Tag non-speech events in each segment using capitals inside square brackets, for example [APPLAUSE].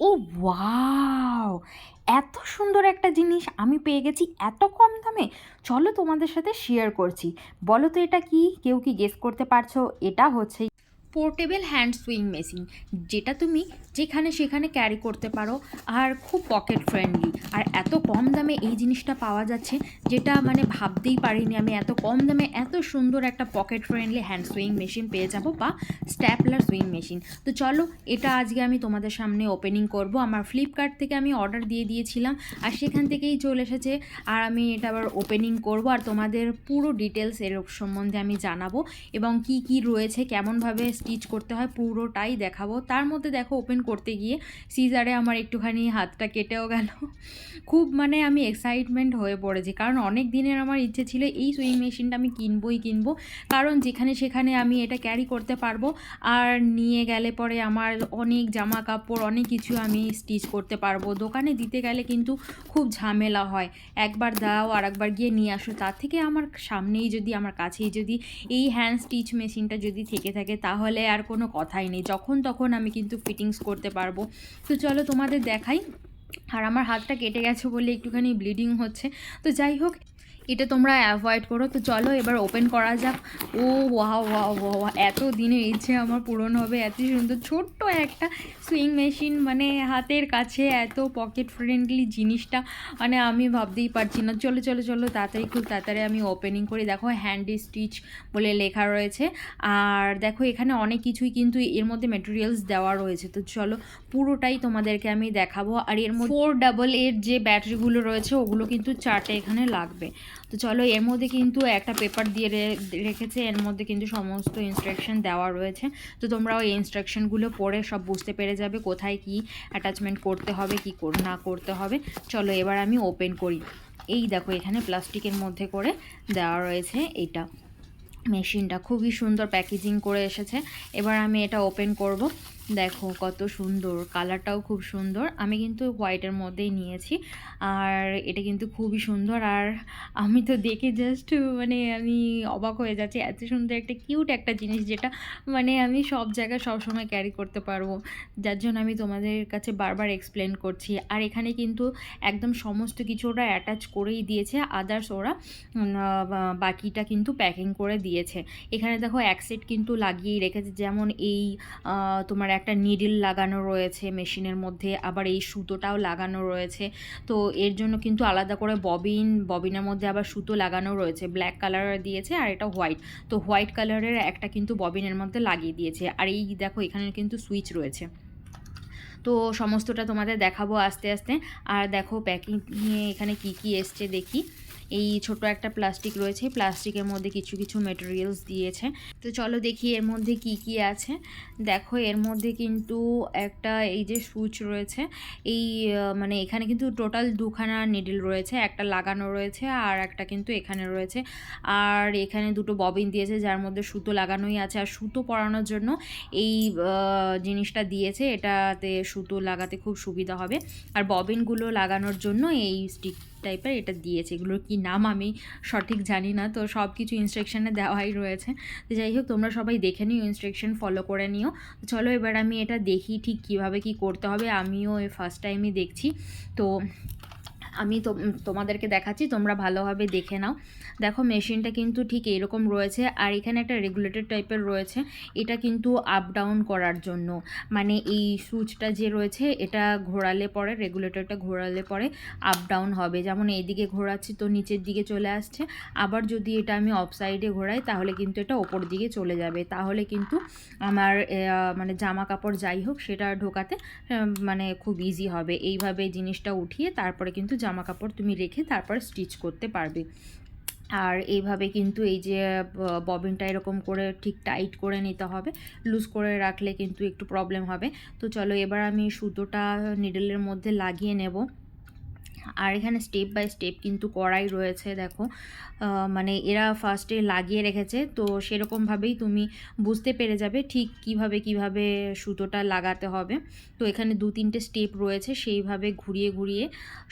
ও wow! এত সুন্দর একটা জিনিস আমি পেয়ে গেছি এত কম দামে। চলো তোমাদের সাথে শেয়ার করছি। বলো তো এটা কি? কেউ কি গেস করতে পারছ? এটা হচ্ছে পোর্টেবল হ্যান্ড সুইং মেশিন যেটা তুমি যেখানে সেখানে ক্যারি করতে পারো আর খুব পকেট ফ্রেন্ডলি আর এত কম দামে এই জিনিসটা পাওয়া যাচ্ছে যেটা মানে ভাবতেই পারিনি আমি। এত কম দামে এত সুন্দর একটা pocket friendly hand sewing machine পেয়ে যাব বা স্ট্যাপলার সুইং মেশিন তো চলো, এটা আজকে আমি তোমাদের সামনে ওপেনিং করব। আমার ফ্লিপকার্ট থেকে আমি অর্ডার দিয়ে দিয়েছিলাম আর সেখান থেকেই চলে এসেছে আর আমি এটা আবার ওপেনিং করব আর তোমাদের পুরো ডিটেলস এর সম্বন্ধে আমি জানাব এবং কি কি রয়েছে, কেমনভাবে স্টিচ করতে হয়, পুরোটাই দেখাবো। তার মধ্যে দেখো ওপেন করতে গিয়ে সিজারে আমার একটুখানি হাতটা কেটেও গেল। খুব মানে আমি এক্সাইটমেন্ট হয়ে পড়েছি। কারণ অনেক দিনের আমার ইচ্ছে ছিল এই সুইং মেশিনটা আমি কিনবই কিনবো। কারণ যেখানে সেখানে আমি এটা ক্যারি করতে পারব। আর নিয়ে গেলে পরে আমার অনেক জামা কাপড় অনেক কিছু আমি স্টিচ করতে পারব। দোকানে দিতে গেলে কিন্তু খুব ঝামেলা হয়। একবার দাও আর একবার গিয়ে নিয়ে আসো। তার থেকে আমার সামনেই যদি, আমার কাছেই যদি এই হ্যান্ড স্টিচ মেশিনটা যদি থেকে থাকে, তাহলে আর কোনো কথাই নেই। যখন তখন আমি কিন্তু ফিটিংস করতে পারব। তো চলো তোমাদের দেখাই। আর আমার হাতটা কেটে গেছে বলে একটুখানি ব্লিডিং হচ্ছে। তো যাই হোক এটা তোমরা অ্যাভয়েড করো। তো চলো এবার ওপেন করা যাক। ও ওয়া ওয়া ওয়া এত দিনের ইচ্ছে আমার পূরণ হবে, এত সুন্দর, ছোট্ট একটা সুইং মেশিন মানে হাতের কাছে এত পকেট ফ্রেন্ডলি জিনিসটা মানে আমি ভাবতেই পারছি না। চলো চলো চলো, তাড়াতাড়ি, খুব তাড়াতাড়ি আমি ওপেনিং করি। দেখো হ্যান্ড স্টিচ বলে লেখা রয়েছে। আর দেখো, এখানে অনেক কিছুই কিন্তু এর মধ্যে মেটেরিয়ালস দেওয়া রয়েছে। তো চলো, পুরোটাই তোমাদেরকে আমি দেখাবো। আর এর মধ্যে ফোর ডাবল এর যে ব্যাটারিগুলো রয়েছে, ওগুলো কিন্তু চারটে এখানে লাগবে। তো চলো, এর মধ্যে কিন্তু একটা পেপার দিয়ে রেখেছে, এর মধ্যে কিন্তু সমস্ত ইনস্ট্রাকশন দেওয়া রয়েছে। তো তোমরা ওই ইনস্ট্রাকশনগুলো পড়ে সব বুঝতে পেরে যাবে কোথায় কি অ্যাটাচমেন্ট করতে হবে, কি না করতে হবে। চলো, এবার আমি ওপেন করি। এই দেখো, এখানে প্লাস্টিকের মধ্যে করে দেওয়া রয়েছে এটা। মেশিনটা খুবই সুন্দর প্যাকেজিং করে এসেছে। এবার আমি এটা ওপেন করব। দেখো কত সুন্দর, কালারটাও খুব সুন্দর। আমি কিন্তু হোয়াইটের মধ্যেই নিয়েছি। আর এটা কিন্তু খুবই সুন্দর। আর আমি তো দেখে জাস্ট মানে আমি অবাক হয়ে যাচ্ছি, এত সুন্দর একটা কিউট একটা জিনিস যেটা মানে আমি সব জায়গায় সবসময় ক্যারি করতে পারব। যার জন্য আমি তোমাদের কাছে বারবার এক্সপ্লেন করছি। আর এখানে কিন্তু একদম সমস্ত কিছু ওরা অ্যাটাচ করেই দিয়েছে। আদার্স ওরা বাকিটা কিন্তু প্যাকিং করে দিয়েছে। এখানে দেখো এক সেট কিন্তু লাগিয়েই রেখেছে। যেমন এই তোমার একটা নিডিল লাগানো রয়েছে মেশিনের মধ্যে, আবার এই সুতোটাও লাগানো রয়েছে। তো এর জন্য কিন্তু আলাদা করে ববিন ববিনের মধ্যে আবার সুতো লাগানো রয়েছে। ব্ল্যাক কালারের দিয়েছে আর এটা হোয়াইট তো হোয়াইট কালারের একটা কিন্তু ববিনের মধ্যে লাগিয়ে দিয়েছে। আর এই দেখো এখানে কিন্তু সুইচ রয়েছে। তো সমস্তটা তোমাদের দেখাবো আস্তে আস্তে। আর দেখো প্যাকিং নিয়ে এখানে কি কি এসছে দেখি। এই ছোট একটা প্লাস্টিক রয়েছে প্লাস্টিকের মধ্যে কিছু কিছু মেটেরিয়ালস দিয়েছে। তো চলো দেখি এর মধ্যে কি কি আছে। দেখো, এর মধ্যে কিন্তু একটা এই যে সুইচ রয়েছে, এই মানে এখানে কিন্তু টোটাল দুখানা নিডল রয়েছে, একটা লাগানো রয়েছে আর একটা কিন্তু এখানে রয়েছে। আর এখানে দুটো ববিন দিয়েছে, যার মধ্যে সুতো লাগানোই আছে। আর সুতো পরানোর জন্য এই জিনিসটা দিয়েছে, এটাতে সুতো লাগাতে খুব সুবিধা হবে। আর ববিনগুলো লাগানোর জন্য এই স্টিক টাইপের এটা দিয়েছে। এগুলোর কি নাম আমি সঠিক জানি না, তো সব কিছু ইনস্ট্রাকশানে দেওয়াই রয়েছে। তো যাই হোক, তোমরা সবাই দেখে নিও ইনস্ট্রাকশান ফলো করে নিও। চলো এবার আমি এটা দেখি ঠিক কীভাবে কি করতে হবে। আমিও ফার্স্ট টাইমই দেখছি। তো আমি তোমাদেরকে দেখাচ্ছি, তোমরা ভালোভাবে দেখে নাও। দেখো, মেশিনটা কিন্তু ঠিক এরকম রয়েছে, আর এখানে একটা রেগুলেটর টাইপের রয়েছে, এটা কিন্তু আপ ডাউন করার জন্য। মানে এই সুইচটা যে রয়েছে, এটা ঘোরালে পরে, রেগুলেটরটা ঘোরালে পরে আপ ডাউন হবে। যেমন এইদিকে ঘোরাচ্ছি তো নিচের দিকে চলে আসছে, আবার যদি এটা আমি অফ সাইডে ঘোরাই, তাহলে কিন্তু এটা ওপর দিকে চলে যাবে। তাহলে কিন্তু আমার মানে জামা কাপড় যাই হোক, সেটা ঢোকাতে মানে খুব ইজি হবে। এইভাবে জিনিসটা উঠিয়ে তারপরে কিন্তু জামা কাপড় তুমি রেখে তারপর স্টিচ করতে পারবে। আর এইভাবে কিন্তু এই যে ববিনটা এরকম করে ঠিক টাইট করে নিতে হবে। লুজ করে রাখলে কিন্তু একটু প্রবলেম হবে। তো চলো এবার আমি সুতোটা নিডেলের মধ্যে লাগিয়ে নেব। আর এখানে স্টেপ বাই স্টেপ কিন্তু করাই রয়েছে, দেখো। মানে এরা ফার্স্টে লাগিয়ে রেখেছে, তো সেরকমভাবেই তুমি বুঝতে পেরে যাবে ঠিক কীভাবে কীভাবে সুতোটা লাগাতে হবে। তো এখানে দু তিনটে স্টেপ রয়েছে, সেইভাবে ঘুরিয়ে ঘুরিয়ে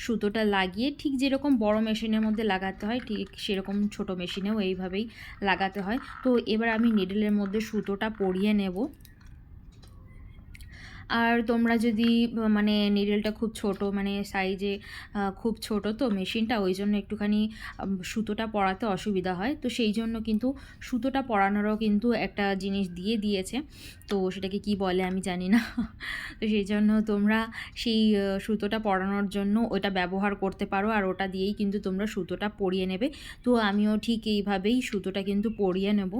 সুতোটা লাগিয়ে ঠিক যেরকম বড় মেশিনের মধ্যে লাগাতে হয়, ঠিক সেরকম ছোট মেশিনেও এইভাবেই লাগাতে হয়। তো এবার আমি নিডলের মধ্যে সুতোটা পরিয়ে নেব। আর তোমরা যদি মানে নিডলটা খুব ছোট মানে সাইজে খুব ছোট, তো মেশিনটা ওই জন্য একটুখানি সুতোটা পরাতে অসুবিধা হয়। তো সেই জন্য কিন্তু সুতোটা পরানোরও কিন্তু একটা জিনিস দিয়ে দিয়েছে। তো সেটাকে কি বলে আমি জানি না। [LAUGHS] তো সেই জন্য তোমরা সেই সুতোটা পরানোর জন্য ওটা ব্যবহার করতে পারো আর ওটা দিয়েই কিন্তু তোমরা সুতোটা পরিয়ে নেবে। তো আমিও ঠিক এইভাবেই সুতোটা কিন্তু পরিয়ে নেব।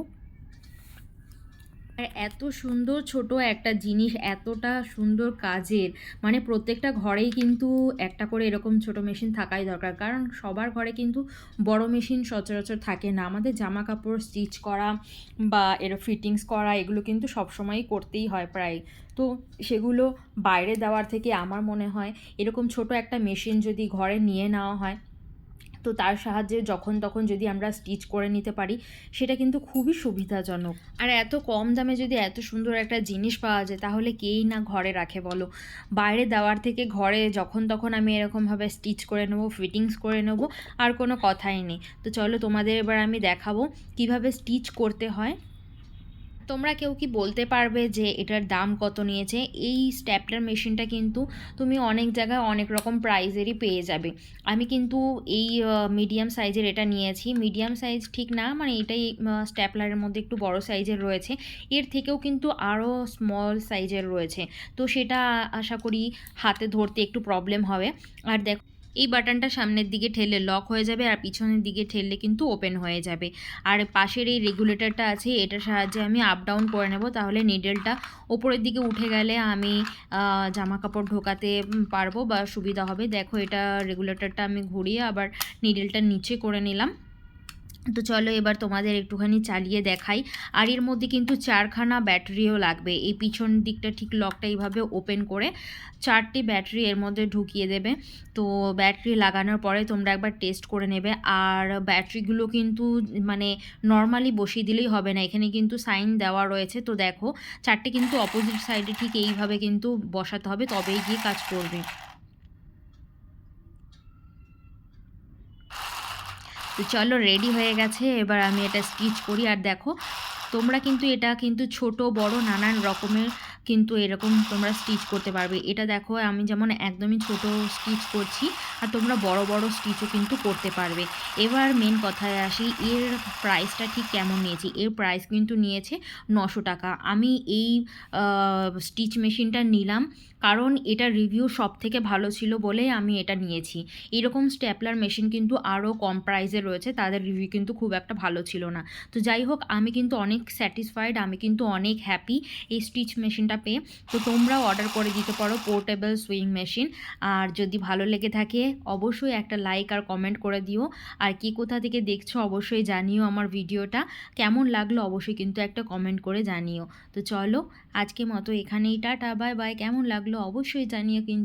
আর এত সুন্দর ছোট একটা জিনিস, এতটা সুন্দর কাজের মানে প্রত্যেকটা ঘরেই কিন্তু একটা করে এরকম ছোট মেশিন থাকাই দরকার। কারণ সবার ঘরে কিন্তু বড় মেশিন সচরাচর থাকে না। আমাদের জামা কাপড় স্টিচ করা বা এর ফিটিংস করা, এগুলো কিন্তু সবসময়ই করতেই হয় প্রায়। তো সেগুলো বাইরে দেওয়ার থেকে আমার মনে হয় এরকম ছোট একটা মেশিন যদি ঘরে নিয়ে নেওয়া হয় তো তার সাহায্যে যখন তখন যদি আমরা স্টিচ করে নিতে পারি, সেটা কিন্তু খুবই সুবিধাজনক। আর এত কম দামে যদি এত সুন্দর একটা জিনিস পাওয়া যায়, তাহলে কেই না ঘরে রাখে বলো? বাইরে দেওয়ার থেকে ঘরে যখন তখন আমি এরকমভাবে স্টিচ করে নেব ফিটিংস করে নেব, আর কোনো কথাই নেই। তো চলো তোমাদের এবার আমি দেখাবো কীভাবে স্টিচ করতে হয়। তোমরা কেউ কি বলতে পারবে যে এটার দাম কত নিয়েছে? এই স্ট্যাপলার মেশিনটা কিন্তু তুমি অনেক জায়গায় অনেক রকম প্রাইজেরই পেয়ে যাবে। আমি কিন্তু এই মিডিয়াম সাইজের এটা নিয়েছি। মিডিয়াম সাইজ ঠিক না মানে এটাই স্ট্যাপলারের মধ্যে একটু বড় সাইজের রয়েছে। এর থেকেও কিন্তু আরও স্মল সাইজের রয়েছে। তো সেটা আশা করি হাতে ধরতে একটু প্রবলেম হবে। আর দেখো এই বাটনটা সামনের দিকে ঠেললে লক হয়ে যাবে আর পিছনের দিকে ঠেললে কিন্তু ওপেন হয়ে যাবে। আর পাশের এই রেগুলেটরটা আছে, এটার সাহায্যে আমি আপ ডাউন করে নেব, তাহলে নিডেলটা ওপরের দিকে উঠে গেলে আমি জামা কাপড় ঢোকাতে পারব বা সুবিধা হবে। দেখো এটা রেগুলেটরটা আমি ঘুরিয়ে আবার নিডেলটা নিচে করে নিলাম। তো চলো এবার তোমাদের একটুখানি চালিয়ে দেখাই। আর এর মধ্যে কিন্তু চারখানা ব্যাটারিও লাগবে। এই পিছন দিকটা ঠিক লকটা এইভাবে ওপেন করে চারটি ব্যাটারি এর মধ্যে ঢুকিয়ে দেবে। তো ব্যাটারি লাগানোর পরে তোমরা একবার টেস্ট করে নেবে। আর ব্যাটারিগুলো কিন্তু মানে নর্মালি বসিয়ে দিলেই হবে না। এখানে কিন্তু সাইন দেওয়া রয়েছে। তো দেখো, চারটে কিন্তু অপোজিট সাইডে ঠিক এইভাবে কিন্তু বসাতে হবে। তবেই গিয়ে কাজ করবে। তো চলো রেডি হয়ে গেছে, এবার আমি এটা স্টিচ করি। আর দেখো, তোমরা কিন্তু এটা কিন্তু ছোট, বড়, নানান রকমের কিন্তু এরকম তোমরা স্টিচ করতে পারবে। এটা দেখো, আমি যেমন একদমই ছোট স্টিচ করছি আর তোমরা বড় বড় স্টিচও কিন্তু করতে পারবে। এবার মেন কথায় আসি, এর প্রাইসটা ঠিক কেমন নিয়েছি? এর প্রাইস কিন্তু নিয়েছে নশো টাকা। আমি এই স্টিচ মেশিনটা নিলাম কারণ এটা রিভিউ সব থেকে ভালো ছিল বলেই আমি এটা নিয়েছি। এরকম স্টেপলার মেশিন কিন্তু আরও কম প্রাইসে রয়েছে, তাদের রিভিউ কিন্তু খুব একটা ভালো ছিল না। তো যাই হোক, আমি কিন্তু অনেক স্যাটিসফাইড আমি কিন্তু অনেক হ্যাপি এই স্টিচ মেশিনটা পেয়ে, তো তোমরাও অর্ডার করে দিতে পারো পোর্টেবল সুইং মেশিন। আর যদি ভালো লেগে থাকে, অবশ্যই একটা লাইক আর কমেন্ট করে দিও। আর কি কোথা থেকে দেখছ, অবশ্যই জানিও আমার ভিডিওটা। কেমন লাগল, অবশ্যই কিন্তু একটা কমেন্ট করে জানিও। তো চলো আজকে মতো এখানেই, টাটা, বাই বাই। কেমন লাগল, অবশ্যই জানিও কিন্তু।